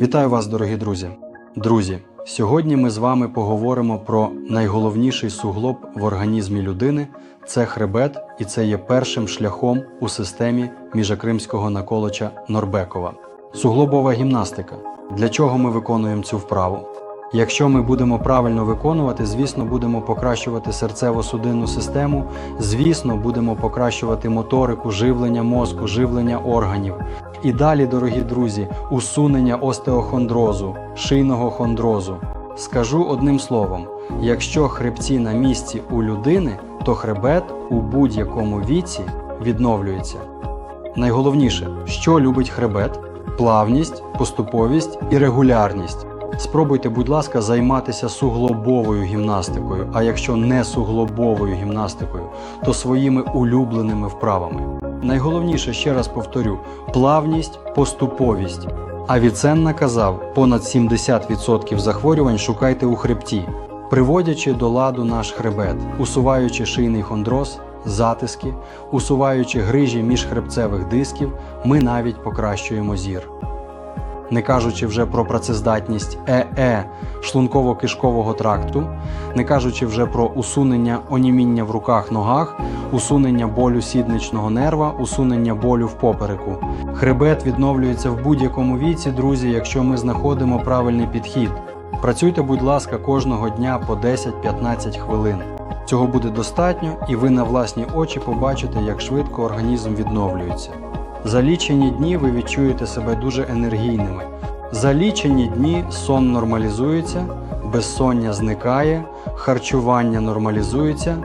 Вітаю вас, дорогі друзі! Друзі, сьогодні ми з вами поговоримо про найголовніший суглоб в організмі людини це хребет, і це є першим шляхом у системі міжакримського наколоча Норбекова. Суглобова гімнастика. Для чого ми виконуємо цю вправу? Якщо ми будемо правильно виконувати, звісно, будемо покращувати серцево-судинну систему, звісно, будемо покращувати моторику, живлення мозку, живлення органів. І далі, дорогі друзі, усунення остеохондрозу, шийного хондрозу. Скажу одним словом: якщо хребці на місці у людини, то хребет у будь-якому віці відновлюється. Найголовніше, що любить хребет? Плавність, поступовість і регулярність. Спробуйте, будь ласка, займатися суглобовою гімнастикою, а якщо не суглобовою гімнастикою, то своїми улюбленими вправами. Найголовніше, ще раз повторю, плавність, поступовість. Авіценна казав, понад 70% захворювань шукайте у хребті, приводячи до ладу наш хребет, усуваючи шийний хондроз, затиски, усуваючи грижі міжхребцевих дисків, ми навіть покращуємо зір не кажучи вже про працездатність ЕЕ шлунково-кишкового тракту, не кажучи вже про усунення оніміння в руках ногах, усунення болю сідничного нерва, усунення болю в попереку. Хребет відновлюється в будь-якому віці, друзі, якщо ми знаходимо правильний підхід. Працюйте, будь ласка, кожного дня по 10-15 хвилин. Цього буде достатньо, і ви на власні очі побачите, як швидко організм відновлюється. За лічені дні ви відчуєте себе дуже енергійними. За лічені дні сон нормалізується, безсоння зникає, харчування нормалізується,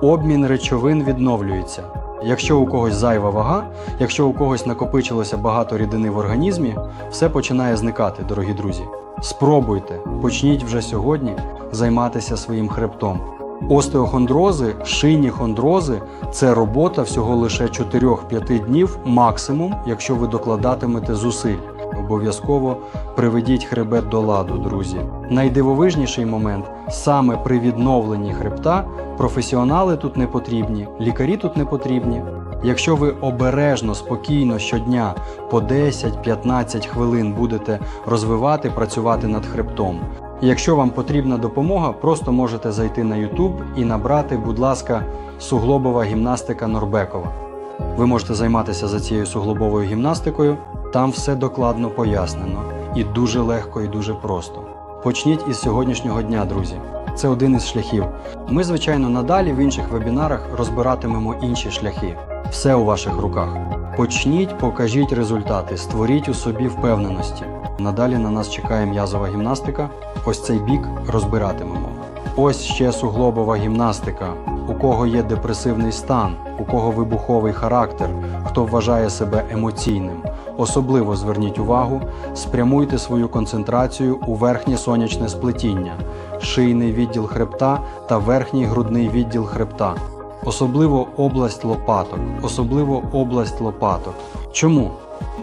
обмін речовин відновлюється. Якщо у когось зайва вага, якщо у когось накопичилося багато рідини в організмі, все починає зникати, дорогі друзі. Спробуйте, почніть вже сьогодні займатися своїм хребтом. Остеохондрози, шийні хондрози це робота всього лише 4-5 днів максимум, якщо ви докладатимете зусиль. Обов'язково приведіть хребет до ладу, друзі. Найдивовижніший момент саме при відновленні хребта професіонали тут не потрібні, лікарі тут не потрібні. Якщо ви обережно, спокійно щодня по 10-15 хвилин будете розвивати, працювати над хребтом. Якщо вам потрібна допомога, просто можете зайти на YouTube і набрати, будь ласка, суглобова гімнастика Норбекова. Ви можете займатися за цією суглобовою гімнастикою, там все докладно пояснено. І дуже легко і дуже просто. Почніть із сьогоднішнього дня, друзі. Це один із шляхів. Ми, звичайно, надалі в інших вебінарах розбиратимемо інші шляхи. Все у ваших руках. Почніть, покажіть результати, створіть у собі впевненості. Надалі на нас чекає м'язова гімнастика. Ось цей бік розбиратимемо. Ось ще суглобова гімнастика. У кого є депресивний стан, у кого вибуховий характер, хто вважає себе емоційним. Особливо зверніть увагу, спрямуйте свою концентрацію у верхнє сонячне сплетіння, шийний відділ хребта та верхній грудний відділ хребта. Особливо область лопаток, особливо область лопаток. Чому?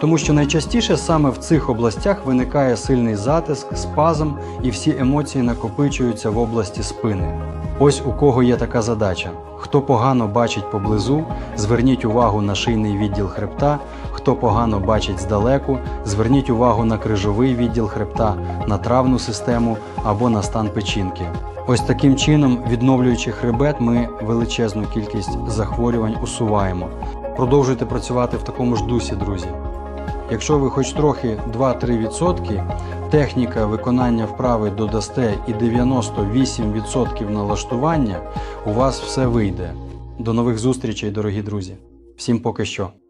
Тому що найчастіше саме в цих областях виникає сильний затиск, спазм і всі емоції накопичуються в області спини. Ось у кого є така задача. Хто погано бачить поблизу, зверніть увагу на шийний відділ хребта, хто погано бачить здалеку, зверніть увагу на крижовий відділ хребта, на травну систему або на стан печінки. Ось таким чином, відновлюючи хребет, ми величезну кількість захворювань усуваємо. Продовжуйте працювати в такому ж дусі, друзі. Якщо ви хоч трохи 2-3% техніка виконання вправи додасте і 98% налаштування, у вас все вийде. До нових зустрічей, дорогі друзі. Всім поки що.